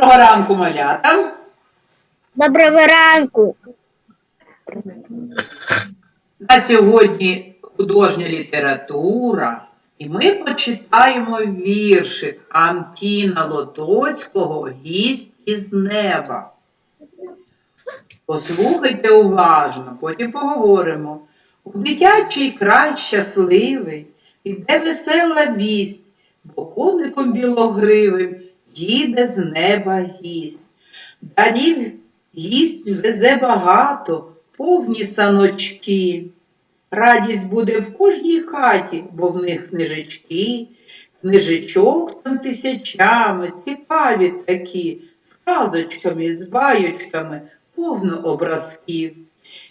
Доброго ранку, малята. Доброго ранку. На сьогодні художня література, і ми почитаємо віршик Антіна Лотоцького Гість із неба. Послухайте уважно, потім поговоримо. У дитячий край щасливий, іде весела вість, бо коником білогривим їде з неба гість. Далі гість везе багато, повні саночки. Радість буде в кожній хаті, бо в них книжечки, книжечок там тисячами, цікаві такі, з казочками, з байочками, повно образків.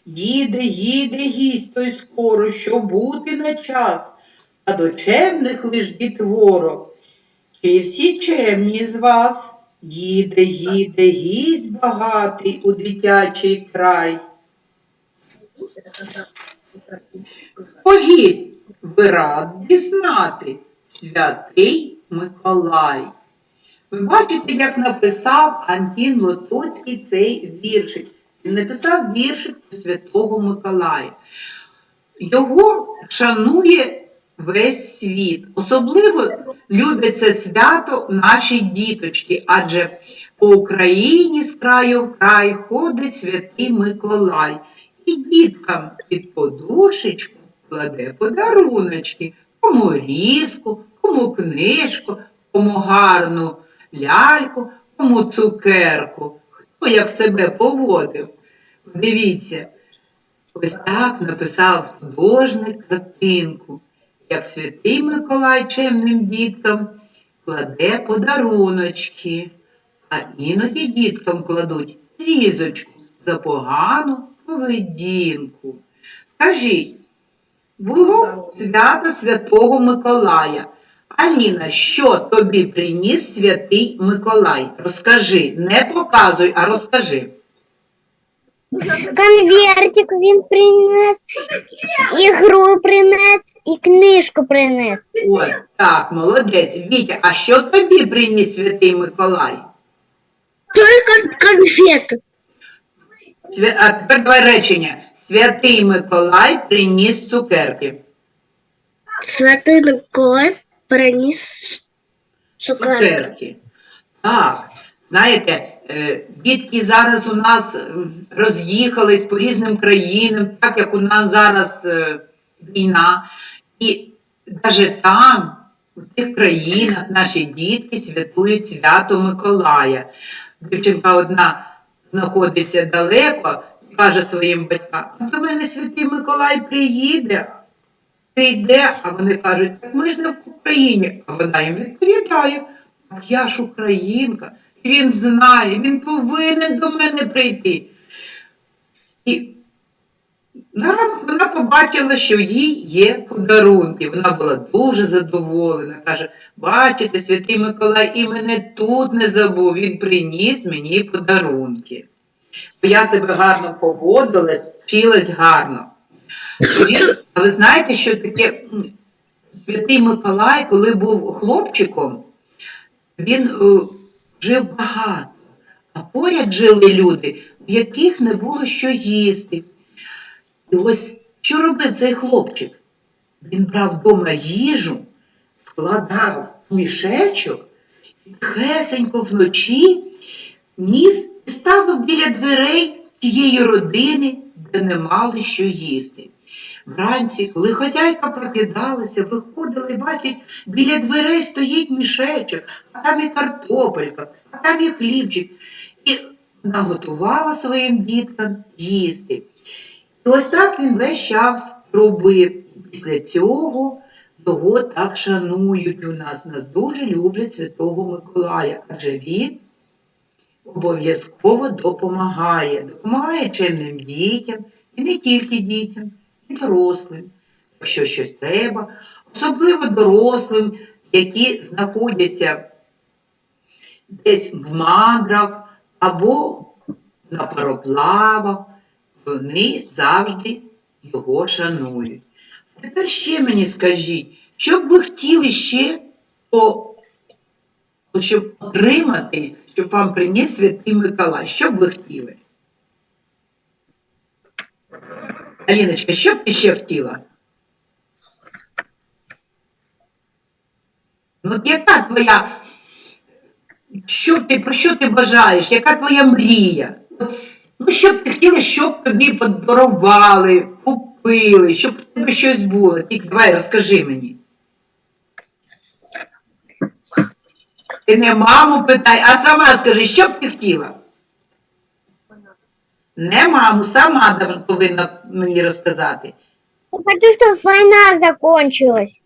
Їде, їде гість той скоро, що бути на час, а до чемних лиш дітворо. Чи всі чемні з вас? Їде, їде гість багатий у дитячий край. Погість ви раді знати, святий Миколай. Ви бачите, як написав Антін Лотоцький цей віршик. Він написав віршик про Святого Миколая. Його шанує весь світ. Особливо люблять це свято наші діточки, адже по Україні з краю в край ходить святий Миколай. І діткам під подушечку кладе подаруночки, кому різку, кому книжку, кому гарну ляльку, кому цукерку. Хто як себе поводив? Дивіться, ось так написав художник картинку, як святий Миколай чемним діткам кладе подаруночки, а іноді діткам кладуть різочку за погану поведінку. Скажіть, було свято Святого Миколая. Аліна, що тобі приніс святий Миколай? Розкажи, не показуй, а розкажи. Конвертик він принес, ігру принес і книжку принес. Ой, так, молодець. Вітя, а що тобі приніс святий Миколай? Тільки конфети. Свя... А тепер давай речення. Святий Миколай приніс цукерки. Святий Миколай приніс Цукерки. Так, знаєте, дітки зараз у нас роз'їхались по різним країнам, так як у нас зараз е, війна. І навіть там, у тих країнах, наші дітки святують свято Миколая. Дівчинка одна знаходиться далеко і каже своїм батькам, «А до мене святий Миколай приїде. Прийде, а вони кажуть, так ми ж не в Україні. А вона їм відповідає, так я ж українка, він знає, він повинен до мене прийти. І вона побачила, що їй є подарунки. Вона була дуже задоволена. Каже, бачите, святий Миколай і мене тут не забув, він приніс мені подарунки. Бо я себе гарно поводилась, вчилась гарно. А ви знаєте, що таке святий Миколай, коли був хлопчиком, він е, жив багато, а поряд жили люди, в яких не було що їсти. І ось що робив цей хлопчик? Він брав вдома їжу, складав мішечок, і тихесенько вночі ніс і ставив біля дверей тієї родини, де не мали що їсти. Вранці, коли хазяйка прокидалася, виходила і бачить, біля дверей стоїть мішечок, а там і картопелька, а там і хлібчик. І вона готувала своїм діткам їсти. І ось так він весь час робив. І після цього його так шанують у нас. Нас дуже люблять Святого Миколая, адже він обов'язково допомагає. Допомагає чемним дітям і не тільки дітям, дорослим. Якщо щось треба, особливо дорослим, які знаходяться десь в мандрах або на пароплавах, вони завжди його шанують. Тепер ще мені скажіть, що б ви хотіли ще по, щоб отримати щоб вам приніс святий Миколай. Що б ви хотіли? Аліночка, що б ти ще хотіла? Ну, от яка твоя, що ти, про що ти бажаєш? Яка твоя мрія? Ну, що б ти хотіла, щоб тобі подарували, купили, щоб в тебе щось було? Тільки давай розкажи мені. Ти не маму питай, а сама скажи, що б ти хотіла? Не маму, сама повинна мені розказати. Хочу, чтобы война закончилась.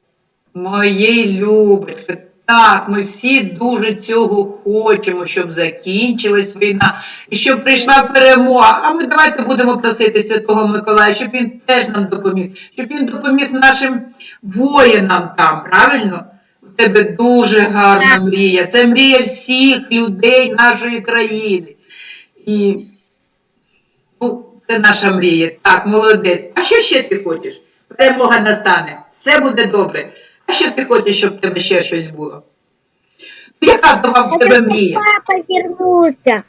Моєї Любочка, так, ми всі дуже цього хочемо, щоб закінчилась війна і щоб прийшла перемога. А ми давайте будемо просити Святого Миколая, щоб він теж нам допоміг, щоб він допоміг нашим воїнам там, правильно? У тебе дуже гарна мрія. Це мрія всіх людей нашої країни. І ну, це наша мрія. Так, молодець. А що ще ти хочеш? Перемога настане. Все буде добре. А що ти хочеш, щоб в тебе ще щось було? Ну, Яка була в тебе мрія? Папа вернулся.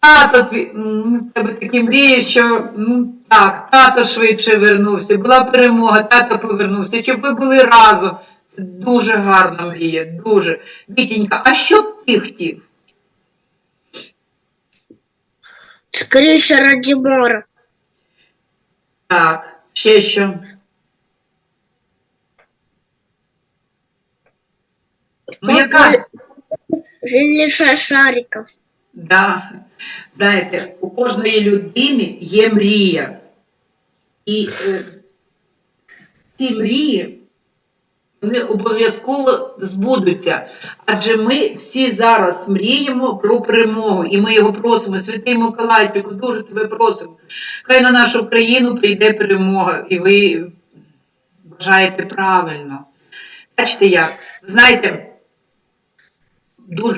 Тато твій, м, в тебе такі мрії, що ну так, тато швидше вернувся, була перемога, тато повернувся, щоб ви були разом. Дуже гарна мрія, дуже. Вітенька, а що б ти хотів? Скорейше ради мора. Так, ще що? Ну, яка? Жилиша шариков. Да. Знаєте, у кожної людини є мрія. І е, ці мрії вони обов'язково збудуться. Адже ми всі зараз мріємо про перемогу, і ми його просимо. Святий Миколайчику, дуже тебе просимо. Хай на нашу країну прийде перемога, і ви бажаєте правильно. Бачите як? Знаєте,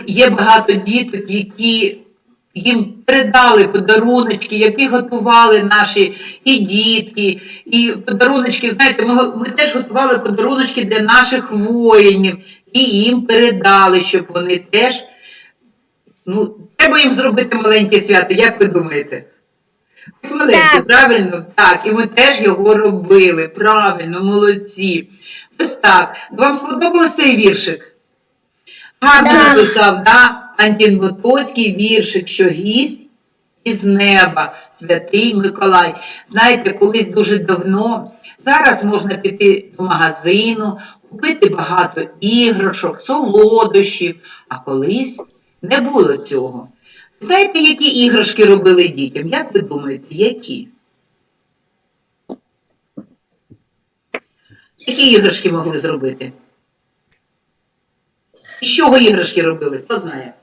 є багато діток, які їм передали подаруночки, які готували наші і дітки, і подаруночки, знаєте, ми, ми теж готували подаруночки для наших воїнів, і їм передали, щоб вони теж, ну, треба їм зробити маленьке свято, як ви думаєте? Маленьке, Так. правильно? Так, і ми теж його робили. Правильно, молодці. Ось так. Вам сподобався цей віршик? Гарно Так. да? Антін Ботоцький віршик, що гість із неба, святий Миколай. Знаєте, колись дуже давно, зараз можна піти до магазину, купити багато іграшок, солодощів, а колись не було цього. Знаєте, які іграшки робили дітям? Як ви думаєте, які? Які іграшки могли зробити? З чого іграшки робили? Хто знає?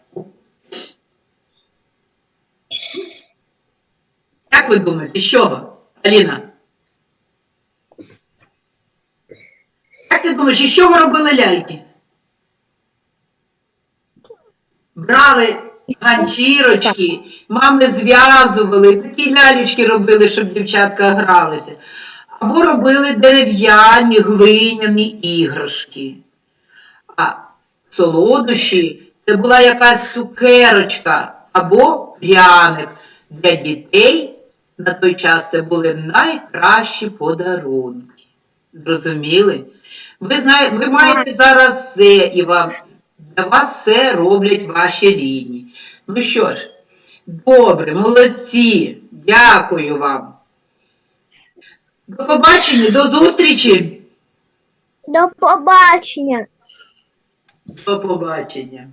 Як ви думаєте, з чого? Аліна? Як ти думаєш, із чого робили ляльки? Брали ганчірочки, мами зв'язували, такі лялечки робили, щоб дівчатка гралися. Або робили дерев'яні, глиняні іграшки. А солодощі це була якась цукерочка або пряник. Для дітей на той час це були найкращі подарунки. Зрозуміли? Ви знаєте, ви маєте зараз все, і вам для вас все роблять ваші рідні. Ну що ж, добре, молодці, дякую вам. До побачення, до зустрічі. До побачення. До побачення.